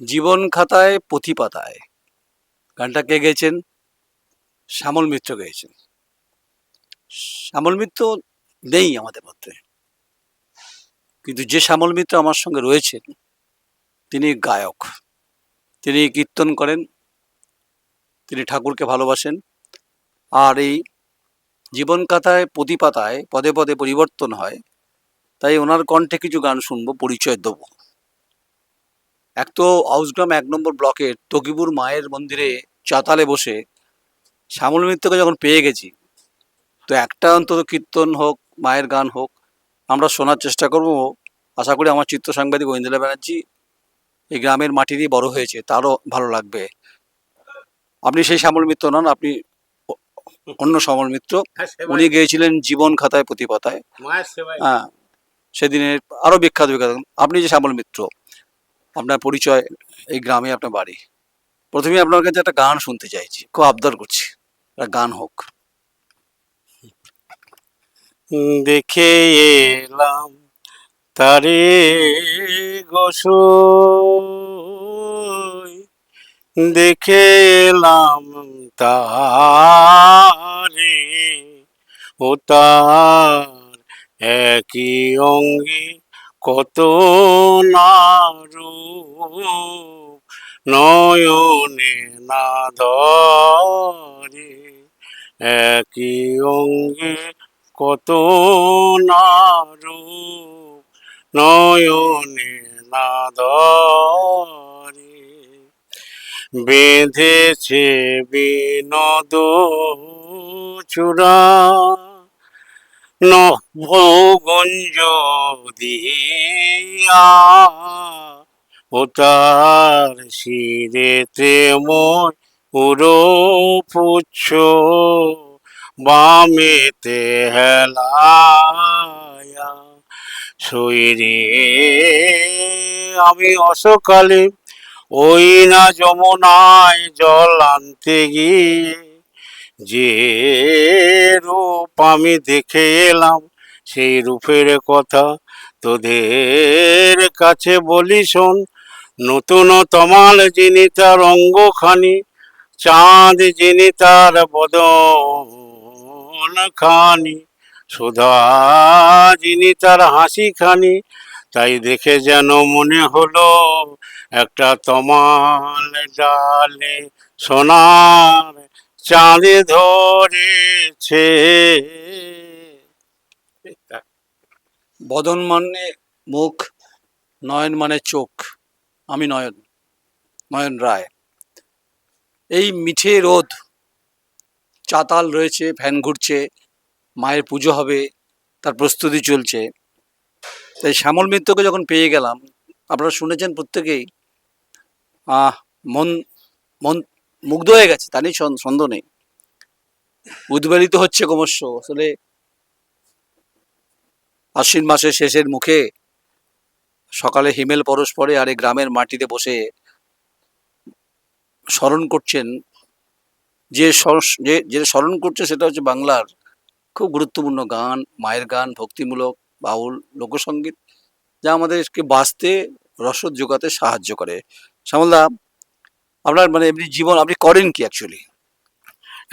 জীবন খাতায় পুঁথি পাতায়। গানটা কে গেয়েছেন শ্যামল মিত্র গেয়েছেন শ্যামল মিত্র নেই আমাদের মধ্যে। কিন্তু যে শ্যামল মিত্র আমার সঙ্গে রয়েছেন, তিনি গায়ক। তিনি কীর্তন করেন। তিনি ঠাকুরকে ভালোবাসেন। আর এই জীবন কাথায় পুঁথি পাতায় পদে পদে পরিবর্তন হয়, তাই ওনার কণ্ঠে কিছু গান শুনব, পরিচয় দেবো। এক তো আউসগ্রাম এক নম্বর ব্লকের তকিপুর মায়ের মন্দিরে চাতালে বসে শ্যামল মিত্রকে যখন পেয়ে গেছি তো একটা অন্তত কীর্তন হোক মায়ের গান হোক আমরা শোনার চেষ্টা করব। আশা করি আমার চিত্র সাংবাদিক ঐন্দ্রা ব্যানার্জি এই গ্রামের মাটি দিয়ে বড় হয়েছে তারও ভালো লাগবে। আপনি সেই শ্যামল মিত্র নন আপনি অন্য শ্যামল মিত্র উনি গিয়েছিলেন জীবন খাতায় পুঁথি পাতায় মায়ের সেবায় হ্যাঁ সেদিনের আরও বিখ্যাত বিখ্যাত। আপনি যে শ্যামল মিত্র আপনার পরিচয়, এই গ্রামে আপনার বাড়ি। প্রথমে আপনার কাছে একটা গান শুনতে চাইছি। খুব আবদার করছি, একটা গান হোক। দেখে এলাম তারে গোসো দেখে এলাম তারে ও তার একই অঙ্গে কত নারু নয়নে না ধরে, একই অঙ্গে কত নারু, নয়নে না ধরে। বেঁধেছে বিনোদ চূড়া নভগঞ্জ দিয়া ও তার শিরেতে মই উড়ো পুচ্ছ বামেতে হেলায়া। শরীরে আমি অসকালে ওই না যমুনায় জল আনতে গিয়ে যে রূপ আমি দেখে এলাম, সেই রূপের কথা তোদের কাছে বলি শোন। নতুন তমাল যিনি তার অঙ্গখানি, চাঁদ যিনি তার বদন খানি সুধা যিনি তার হাসি খানি তাই দেখে যেন মনে হলো একটা তমাল ডালে সোনার চাঁদে ধরেছে। বদন মানে মুখ, নয়ন মানে চোখ। আমি নয়ন নয়ন রায়। এই মিঠে রোদ, চাতাল রয়েছে, ফ্যান ঘুরছে, মায়ের পুজো হবে, তার প্রস্তুতি চলছে। তাই শ্যামল মিত্রকে যখন পেয়ে গেলাম, আপনারা শুনেছেন প্রত্যেকেই, আহ, মন মন মুগ্ধ হয়ে গেছে তা নিয়ে সন্দেহ নেই। উদ্বেলিত হচ্ছে ক্রমশ, আসলে আশ্বিন মাসের শেষের মুখে সকালে হিমেল পরশ পরে আর এই গ্রামের মাটিতে বসে স্মরণ করছেন। যে যে যে স্মরণ করছে সেটা হচ্ছে বাংলার খুব গুরুত্বপূর্ণ গান মায়ের গান ভক্তিমূলক বাউল লোকসঙ্গীত যা আমাদেরকে বাঁচতে রসদ যোগাতে সাহায্য করে। শ্যামলদা আপনার মানে এমনি জীবন আপনি করেন কি অ্যাকচুয়ালি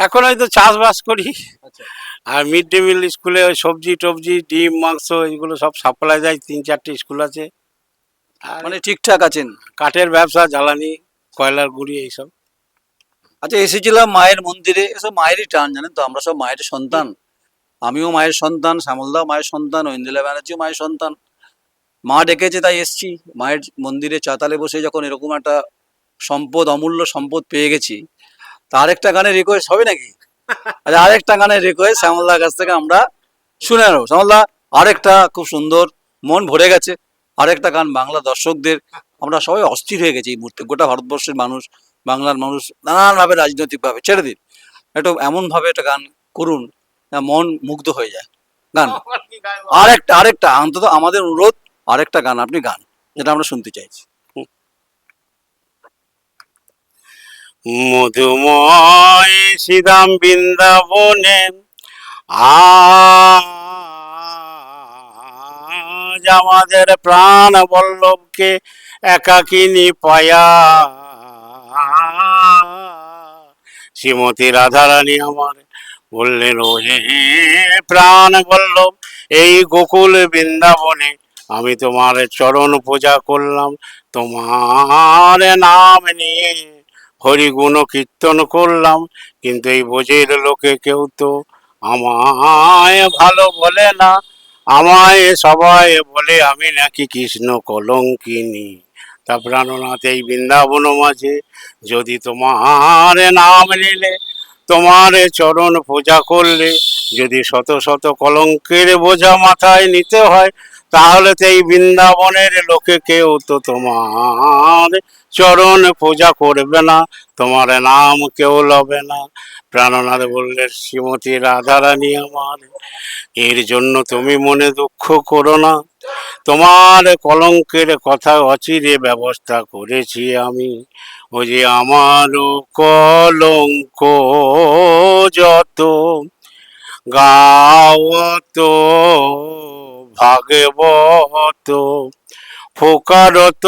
এখন হয়তো চাষবাস করি। আর মিড ডে মিল স্কুলে ওই সবজি টবজি ডিম মাংস এগুলো সব সাপ্লাই যায় তিন চারটে স্কুল আছে। মানে ঠিকঠাক আছেন? কাঠের ব্যবসা জ্বালানি কয়লার গুঁড়ি এইসব। আচ্ছা এসেছিলাম মায়ের মন্দিরে এসব মায়েরই টান জানেন তো? আমরা সব মায়ের সন্তান। আমিও মায়ের সন্তান শ্যামলদাও মায়ের সন্তান ঐন্দিলা ব্যানার্জিও মায়ের সন্তান। মা ডেকেছে তাই এসছি। মায়ের মন্দিরে চাতালে বসে যখন এরকম একটা সম্পদ অমূল্য সম্পদ পেয়ে গেছি তা আরেকটা গানের রিকোয়েস্ট হবে নাকি? আচ্ছা আরেকটা গানের রিকোয়েস্ট শ্যামলদার কাছ থেকে আমরা শুনে নেব। শ্যামলদা আরেকটা খুব সুন্দর মন ভরে গেছে। আরেকটা গান বাংলা দর্শকদের, আমরা সবাই অস্থির হয়ে গেছি এই মুহূর্তে। গোটা ভারতবর্ষের মানুষ, বাংলার মানুষ নানানভাবে রাজনৈতিকভাবে। ছেড়ে দিন। একটু এমনভাবে একটা গান করুন মন মুগ্ধ হয়ে যায়। গান। আরেকটা আরেকটা, অন্তত আমাদের অনুরোধ, আরেকটা গান আপনি গান, যেটা আমরা শুনতে চাইছি। মধুময় শ্রীরাম বৃন্দাবনে আমাদের প্রাণ বল্লভকে একাকিনী পায়া শ্রীমতী রাধারানী আমার বললেন ও হে প্রাণ বল্লভ, এই গোকুল বৃন্দাবনে আমি তোমার চরণ পূজা করলাম। তোমার নাম নিয়ে হরিগুণ কীর্তন করলাম, কিন্তু এই বোঝের লোকে কেউ তো আমায় ভালো বলে না। আমায় সবাই বলে, আমি নাকি কৃষ্ণ কলঙ্কিনী। তা প্রাণনাথ এই বৃন্দাবন মাঝে, যদি তোমার নাম নিলে, তোমার চরণ পূজা করলে যদি শত শত কলঙ্কের বোঝা মাথায় নিতে হয়, তাহলে তো এই বৃন্দাবনের লোকে কেউ তো তোমার চরণ পূজা করবে না, তোমার নাম কেউ লবে না। প্রাণনাথ বললে শ্রীমতী রাধারানী আমার, এর জন্য তুমি মনে দুঃখ করো না। তোমার কলঙ্কের কথা অচিরে ব্যবস্থা করেছি আমি। ও যে আমারও কলঙ্ক যত গাওত, ভাগবত, ফোকারত,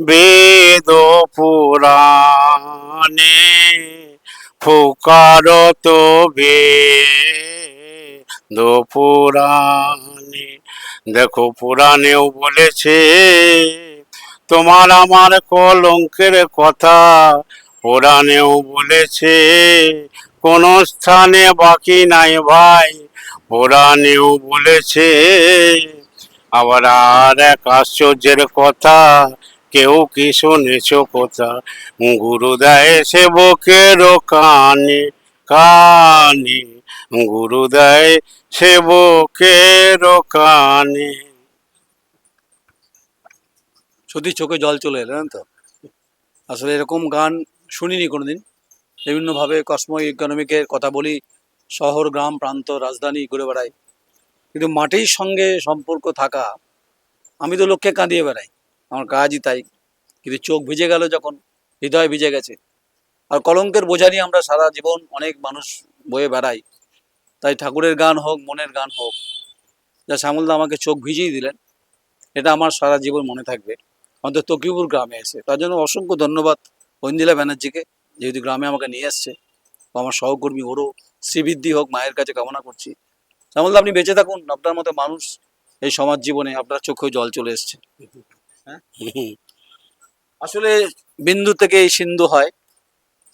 বেদ পুরাণে ফোকারত, বেদ পুরাণে। দেখো পুরাণেও বলেছে, তোমার আমার কলঙ্কের কথা। পুরাণেও বলেছে কোন স্থানে বাকি নাই ভাই। পুরাণেও বলেছে। আবার আর এক আশ্চর্যের কথা, কেউ কি শুনেছ কথা? গুরু দেয় সেবকের কানে কানে। গুরু দেয় সেবকের কানে। সত্যি চোখে জল চলে এলো জানেন তো? আসলে এরকম গান শুনিনি কোনোদিন। বিভিন্নভাবে কসমো ইকোনমিকের কথা বলি, শহর, গ্রাম, প্রান্ত, রাজধানী, ঘুরে বেড়াই। কিন্তু মাটির সঙ্গে সম্পর্ক থাকা, আমি তো লোককে কাঁদিয়ে বেড়াই, আমার কাজই তাই। কিন্তু চোখ ভিজে গেল যখন, হৃদয় ভিজে গেছে। আর কলঙ্কের বোঝা নিয়ে আমরা সারা জীবন অনেক মানুষ বয়ে বেড়াই। তাই ঠাকুরের গান হোক, মনের গান হোক, যা শ্যামলদা আমাকে চোখ ভিজিয়ে দিলেন, এটা আমার সারা জীবন মনে থাকবে। অন্তত তকিপুর গ্রামে এসে। তার জন্য অসংখ্য ধন্যবাদ ঐন্দিলা ব্যানার্জিকে। যেহেতু গ্রামে আমাকে নিয়ে এসছে আমার সহকর্মী, ওরও শ্রীবৃদ্ধি হোক, মায়ের কাছে কামনা করছি। শ্যামলদা আপনি বেঁচে থাকুন, আপনার মতো মানুষ এই সমাজ জীবনে আপনার চোখেও জল চলে এসছে। আসলে বিন্দু থেকে সিন্ধু হয়,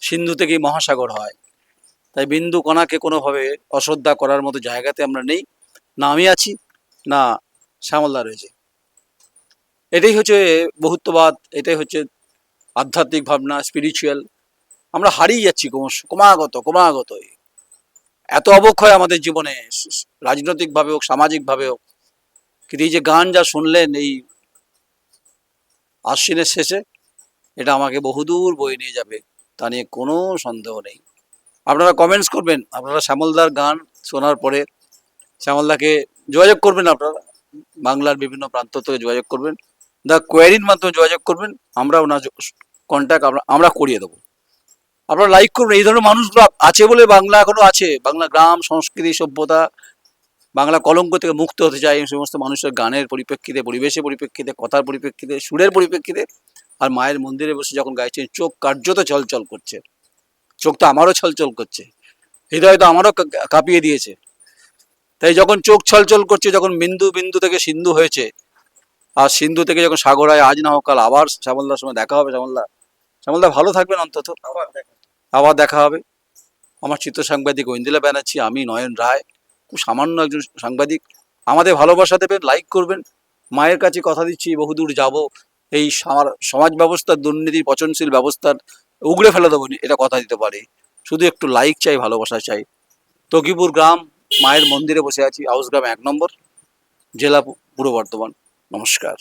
সিন্ধু থেকেই মহাসাগর হয়। তাই বিন্দু কণাকে কোনোভাবে অশ্রদ্ধা করার মতো জায়গাতে আমরা নেই, না আমি আছি, না শ্যামলদা রয়েছে। এটাই হচ্ছে বহুত্ববাদ, এটাই হচ্ছে আধ্যাত্মিক ভাবনা স্পিরিচুয়াল আমরা হারিয়ে যাচ্ছি ক্রমশ। ক্রমাগত ক্রমাগত এত অবক্ষয় আমাদের জীবনে রাজনৈতিকভাবে হোক, সামাজিকভাবে হোক। কিন্তু এই যে গান যা শুনলেন, এই আশ্বিনের শেষে, এটা আমাকে বহুদূর বয়ে নিয়ে যাবে, তা নিয়ে কোনো সন্দেহ নেই। আপনারা কমেন্টস করবেন। আপনারা শ্যামলদার গান শোনার পরে শ্যামলদাকে যোগাযোগ করবেন আপনারা। বাংলার বিভিন্ন প্রান্ত থেকে যোগাযোগ করবেন। দ্য কোয়ারির মাধ্যমে যোগাযোগ করবেন। আমরা ওনার কন্ট্যাক্ট আমরা আমরা করিয়ে দেবো। আপনারা লাইক করবেন এই ধরনের মানুষগুলো আছে বলে বাংলা এখনও আছে। বাংলা গ্রাম, সংস্কৃতি, সভ্যতা, বাংলা কলঙ্ক থেকে মুক্ত হতে চায় এই সমস্ত মানুষের গানের পরিপ্রেক্ষিতে, পরিবেশের পরিপ্রেক্ষিতে, কথার পরিপ্রেক্ষিতে, সুরের পরিপ্রেক্ষিতে আর মায়ের মন্দিরে বসে যখন গাইছেন, চোখ কার্যত ছলছল করছে। চোখ তো আমারও ছলছল করছে। হৃদয় তো আমারও কাঁপিয়ে দিয়েছে। তাই যখন চোখ ছলছল করছে, যখন বিন্দু বিন্দু থেকে সিন্ধু হয়েছে, আর সিন্ধু থেকে যখন সাগর হয় আজ না হোক কাল আবার শ্যামলদার সময় দেখা হবে। শ্যামলদা শ্যামলদা ভালো থাকবেন অন্তত। আবার দেখা হবে। আমার চিত্র সাংবাদিক ঐন্দিলা ব্যানার্জি, আমি নয়ন রায়। খুব সামান্য একজন সাংবাদিক। আমাদের ভালোবাসা দেবেন লাইক করবেন। মায়ের কাছে কথা দিচ্ছি, বহুদূর যাব। এই সমাজ ব্যবস্থার দুর্নীতি পচনশীল ব্যবস্থার উগড়ে ফেলে দেবো এটা কথা দিতে পারি। শুধু একটু লাইক চাই, ভালোবাসা চাই। তকিপুর গ্রাম, মায়ের মন্দিরে বসে আছি, হাউস গ্রাম এক নম্বর, জেলা পূর্ব বর্ধমান। নমস্কার।